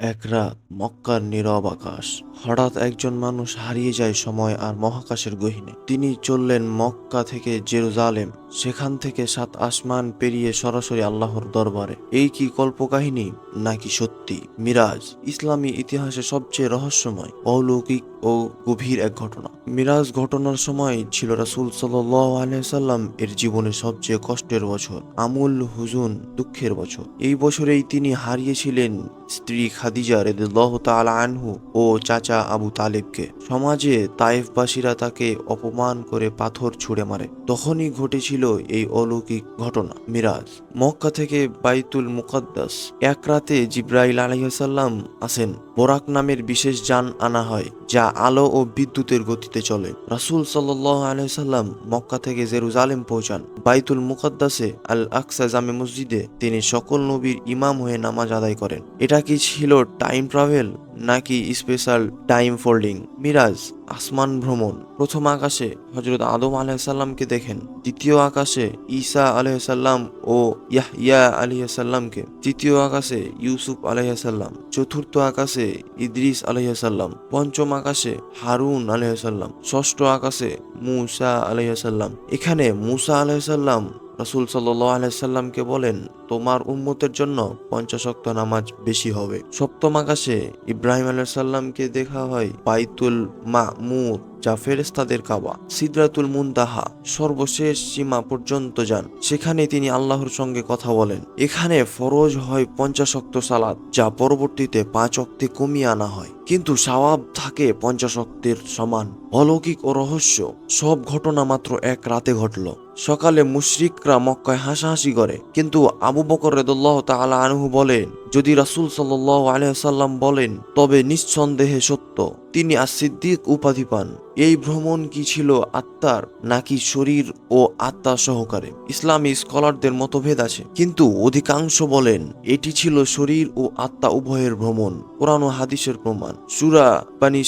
এক রাত মক্কার নীরব আকাশ। হঠাৎ একজন মানুষ হারিয়ে যায় সময় আর মহাকাশের গহীনে। তিনি চললেন মক্কা থেকে জেরুজালেম। সেখান থেকে সাত আসমান পেরিয়ে সরাসরি আল্লাহর দরবারে। এই কি কল্পকাহিনী? নাকি সত্যি? মিরাজ, ইসলামী ইতিহাসে সবচেয়ে রহস্যময়, অলৌকিক ও গভীর এক ঘটনা। মিরাজ ঘটনার সময় ছিল রাসূল সাল্লাম এর জীবনের সবচেয়ে কষ্টের বছর, আমুল হুজুন দুঃখের বছর। এই বছরেই তিনি হারিয়েছিলেন স্ত্রী খাদিজা রেদুল্লাহ তাআলা আনহু ও চাচা আবু তালেবকে। সমাজে তায়েফবাসীরা তাকে অপমান করে পাথর ছুঁড়ে মারে। তখনই ঘটেছিল এই অলৌকিক ঘটনা। মিরাজ, মক্কা থেকে বাইতুল মুকাদ্দাস। এক রাতে জিব্রাইল আলাইসাল্লাম আসেন। বোরাক নামের বিশেষ যান আনা হয়, যা আলো ও বিদ্যুতের গতিতে চলে। রাসূল সাল্লাল্লাহু আলাইহি সাল্লাম মক্কা থেকে জেরুজালেম পৌঁছান। বাইতুল মুকাদ্দাসে আল আকসা জামে মসজিদে তিনি সকল নবীর ইমাম হয়ে নামাজ আদায় করেন। এটা কি ছিল টাইম ট্রাভেল নাকি স্পেশাল টাইম ফোল্ডিং মিরাজ, আসমান ভ্রমণ। প্রথম আকাশে হজরত আদম আলাইসাল্লামকে দেখেন। দ্বিতীয় আকাশে ঈসা আলাইসাল্লাম ও ইয়াহইয়া আলাইসাল্লামকে তৃতীয় আকাশে ইউসুফ আলাইসাল্লাম চতুর্থ আকাশে ইদ্রিস আলাইসাল্লাম পঞ্চম আকাশে হারুন আলাইসাল্লাম ষষ্ঠ আকাশে মুসা আলাইসাল্লাম এখানে মুসা আলাইসাল্লাম রাসূল সাল্লাহ বলেন, তোমার উম্মতের জন্য পঞ্চাশক্ত নামাজ বেশি হবে। সপ্তম আকাশে ইব্রাহিম আলাইসাল্লামকে দেখা হয় বাইতুল মামুর, যা ফেরেস্তাদের কাবা, সিদরাতুল মুনতাহা, সর্বশেষ সীমা পর্যন্ত যান। সেখানে তিনি আল্লাহর সঙ্গে কথা বলেন। এখানে ফরজ হয় পঞ্চাশক্ত সালাদ, যা পরবর্তীতে পাঁচ অক্তে কমিয়ে আনা হয়। কিন্তু সওয়াব থাকে পঞ্চাশ অক্তের সমান। অলৌকিক ও রহস্য, সব ঘটনা মাত্র এক রাতে ঘটল। সকালে মুশরিকরা মক্কায় হাসাহাসি করে। কিন্তু আবু বকর রেদুল্লাহ তাআলা আনহু বলেন, যদি রাসূল সাল্লাল্লাহু আলাইহি সাল্লাম বলেন, তবে নিঃসন্দেহে সত্য। তিনি আর সিদ্দিক উপাধি পান। এই ভ্রমণ কি ছিল আত্মার, নাকি শরীর ও আত্মা সহকারে? ইসলামী স্কলারদের মতভেদ আছে। কিন্তু অধিকাংশ বলেন, এটি ছিল শরীর ও আত্মা উভয়ের ভ্রমণ। কোরআন হাদিসের প্রমাণ। সুরা বানি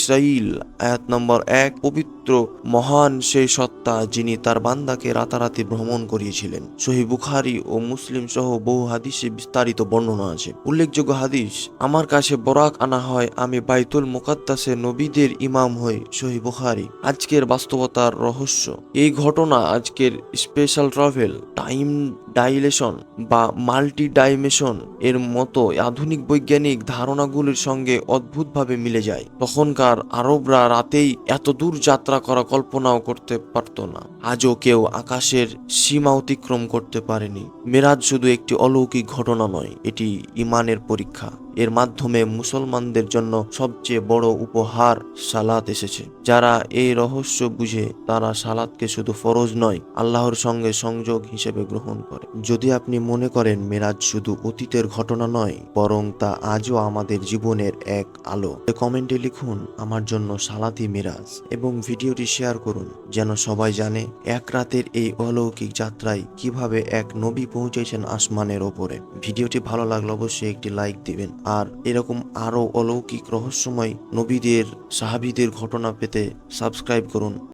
আয়াত নম্বর এক, পবিত্র মহান সেই সত্তা যিনি তার বান্দাকে রাতারাতি ভ্রমণ করিয়েছিলেন। সহি বুখারি ও মুসলিম সহ বহু হাদিসে বিস্তারিত বর্ণনা আছে। উল্লেখযোগ্য হাদিস, আমার কাছে বরাক আনা হয়, আমি বাইতুল মুকাদ্দাসে নবীদের ইমাম হই সহি বুখারি। আজকের বাস্তবতার রহস্য, এই ঘটনা আজকের স্পেশাল ট্রাভেল, টাইম ডাইলেশন বা মাল্টি ডাইমেশন এর মতো আধুনিক বৈজ্ঞানিক ধারণাগুলির সঙ্গে অদ্ভুতভাবে মিলে যায়। তখনকার আরবরা রাতেই এত দূর যাত্রা করা কল্পনাও করতে পারত না। আজও কেউ আকাশের সীমা অতিক্রম করতে পারেনি। মেরাজ শুধু একটি অলৌকিক ঘটনা নয়, এটি ইমানের পরীক্ষা। এর মাধ্যমে মুসলমানদের জন্য সবচেয়ে বড় উপহার সালাত এসেছে। যারা এই রহস্য বুঝে তারা সালাতকে শুধু ফরজ নয়, আল্লাহর সঙ্গে সংযোগ হিসেবে গ্রহণ করে। যদি আপনি মনে করেন মেরাজ শুধু অতীতের ঘটনা নয়, বরং তা আজও আমাদের জীবনের এক আলো কমেন্টে লিখুন, আমার জন্য সালাতি মেরাজ এবং ভিডিওটি শেয়ার করুন, যেন সবাই জানে এক রাতের এই অলৌকিক যাত্রায় কীভাবে এক নবী পৌঁছেছেন আসমানের ওপরে। ভিডিওটি ভালো লাগলে অবশ্যই একটি লাইক দিবেন। আর এরকম আরও অলৌকিক রহস্যময় নবীদের সাহাবিদের ঘটনা পেতে সাবস্ক্রাইব করুন।